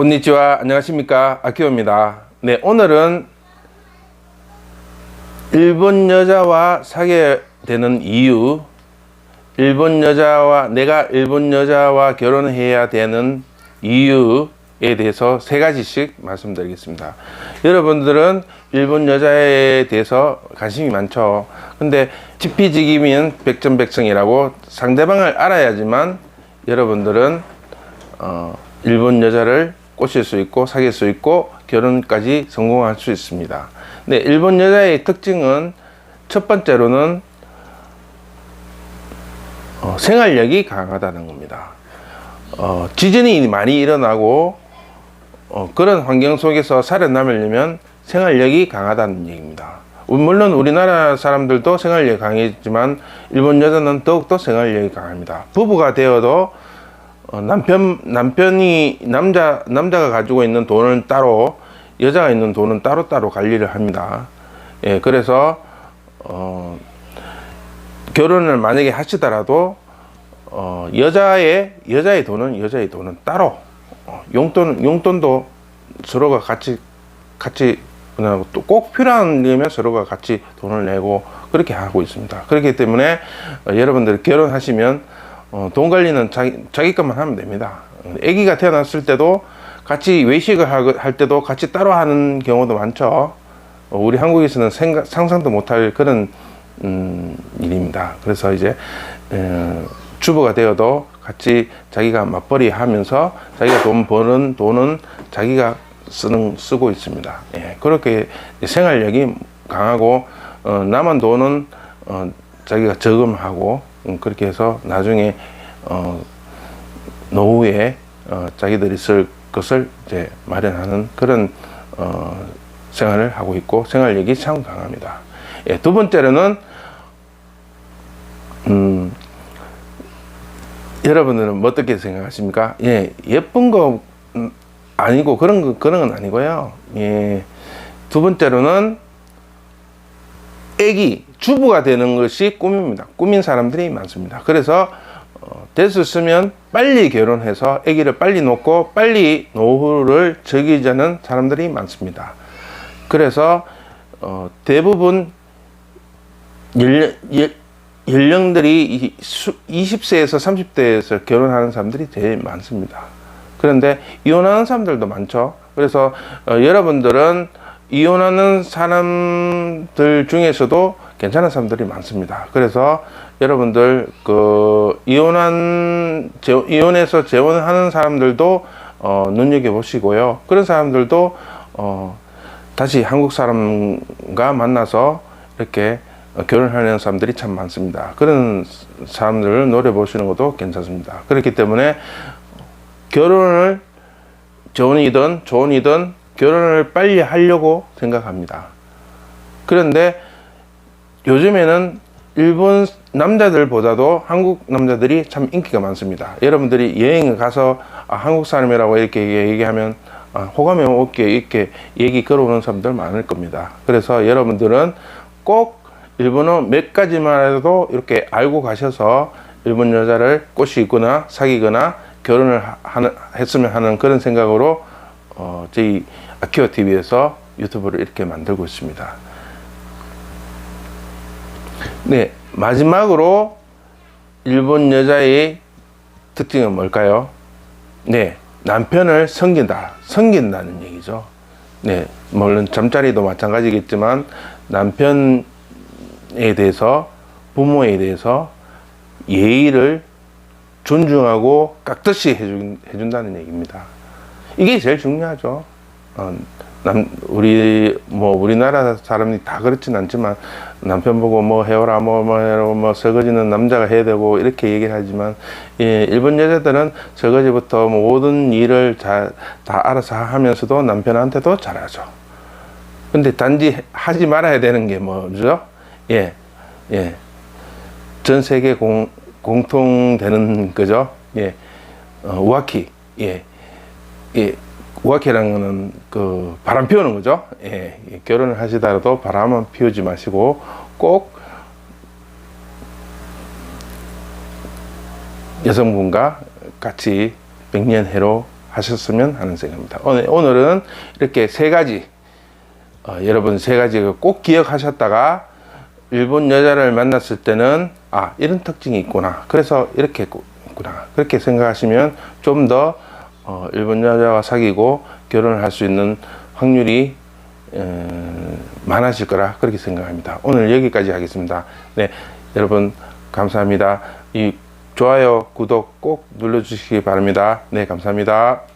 곤니치와 안녕하십니까 아키오입니다. 네 오늘은 일본 여자와 사귀어야 되는 이유, 일본 여자와 내가 일본 여자와 결혼해야 되는 이유에 대해서 세 가지씩 말씀드리겠습니다. 여러분들은 일본 여자에 대해서 관심이 많죠. 근데 지피지기면 백전백승이라고 상대방을 알아야지만 여러분들은 어, 일본 여자를 꼬실 수 있고 사귈 수 있고 결혼까지 성공할 수 있습니다. 네, 일본 여자의 특징은 첫 번째로는 어, 생활력이 강하다는 겁니다. 어, 지진이 많이 일어나고 어, 그런 환경 속에서 살아남으려면 생활력이 강하다는 얘기입니다. 물론 우리나라 사람들도 생활력이 강했지만 일본 여자는 더욱더 생활력이 강합니다. 부부가 되어도 어, 남편 남편이 남자 남자가 가지고 있는 돈은 따로 여자가 있는 돈은 따로 따로 관리를 합니다. 예, 그래서 어, 결혼을 만약에 하시더라도 어, 여자의 여자의 돈은 여자의 돈은 따로 어, 용돈 용돈도 서로가 같이 같이 그냥 또꼭 필요한 일이면 서로가 같이 돈을 내고 그렇게 하고 있습니다. 그렇기 때문에 어, 여러분들 결혼하시면 어, 돈 관리는 자기 자기 것만 하면 됩니다. 아기가 태어났을 때도 같이 외식을 하- 할 때도 같이 따로 하는 경우도 많죠. 어, 우리 한국에서는 생각, 상상도 못할 그런 음, 일입니다. 그래서 이제 에, 주부가 되어도 같이 자기가 맞벌이 하면서 자기가 돈 버는 돈은 자기가 쓰는 쓰고 있습니다. 예, 그렇게 생활력이 강하고 어, 남은 돈은 어, 자기가 저금하고 음, 그렇게 해서 나중에 어, 노후에 어, 자기들이 쓸 것을 이제 마련하는 그런 어, 생활을 하고 있고 생활력이 참 강합니다. 예, 두 번째로는 음, 여러분들은 뭐 어떻게 생각하십니까? 예, 예쁜 거 음, 아니고 그런 거 그런 건 아니고요. 예, 두 번째로는 애기 주부가 되는 것이 꿈입니다. 꿈인 사람들이 많습니다. 그래서 어, 됐었으면 빨리 결혼해서 아기를 빨리 놓고 빨리 노후를 즐기자는 사람들이 많습니다. 그래서 어, 대부분 연령, 연- 연령들이 이 수- 20세에서 30대에서 결혼하는 사람들이 제일 많습니다. 그런데 이혼하는 사람들도 많죠. 그래서 어, 여러분들은 이혼하는 사람들 중에서도 괜찮은 사람들이 많습니다. 그래서 여러분들 그 이혼한 재, 이혼해서 재혼하는 사람들도 어, 눈여겨 보시고요. 그런 사람들도 어, 다시 한국 사람과 만나서 이렇게 어, 결혼하는 사람들이 참 많습니다. 그런 사람들을 노려 보시는 것도 괜찮습니다. 그렇기 때문에 결혼을 좋은이든 좋은이든 결혼을 빨리 하려고 생각합니다. 그런데 요즘에는 일본 남자들보다도 한국 남자들이 참 인기가 많습니다. 여러분들이 여행을 가서 아, 한국 사람이라고 이렇게 얘기하면 아, 호감이 없게 이렇게 얘기 걸어오는 사람들 많을 겁니다. 그래서 여러분들은 꼭 일본어 몇 가지만 해도 이렇게 알고 가셔서 일본 여자를 꼬시거나 사귀거나 결혼을 하- 했으면 하는 그런 생각으로 어, 저희 아키오 TV에서 유튜브를 이렇게 만들고 있습니다. 네, 마지막으로 일본 여자의 특징은 뭘까요? 네, 남편을 섬긴다. 섬긴다는 얘기죠. 네, 물론 잠자리도 마찬가지겠지만 남편에 대해서 부모에 대해서 예의를 존중하고 깍듯이 해준, 해준다는 얘기입니다. 이게 제일 중요하죠. 어, 남, 우리, 뭐, 우리나라 사람이 다 그렇진 않지만, 남편 보고 뭐 해오라, 뭐, 뭐 해라, 뭐, 설거지는 남자가 해야 되고, 이렇게 얘기를 하지만, 예, 일본 여자들은 설거지부터 모든 일을 다, 다 알아서 하면서도 남편한테도 잘하죠. 근데 단지 하지 말아야 되는 게 뭐죠? 예, 예. 전 세계 공, 공통되는 거죠. 예, 어, 우아키. 예, 예. 우아키라는 거는 그 바람 피우는 거죠. 예, 예, 결혼을 하시더라도 바람은 피우지 마시고 꼭 여성분과 같이 백년해로 하셨으면 하는 생각입니다. 오늘, 오늘은 이렇게 세 가지 어, 여러분 세 가지 꼭 기억하셨다가 일본 여자를 만났을 때는 아 이런 특징이 있구나 그래서 이렇게 있구나 그렇게 생각하시면 좀더 어, 일본 여자와 사귀고 결혼을 할 수 있는 확률이 에, 많아질 거라 그렇게 생각합니다. 오늘 여기까지 하겠습니다. 네 여러분 감사합니다. 이 좋아요 구독 꼭 눌러주시기 바랍니다. 네 감사합니다.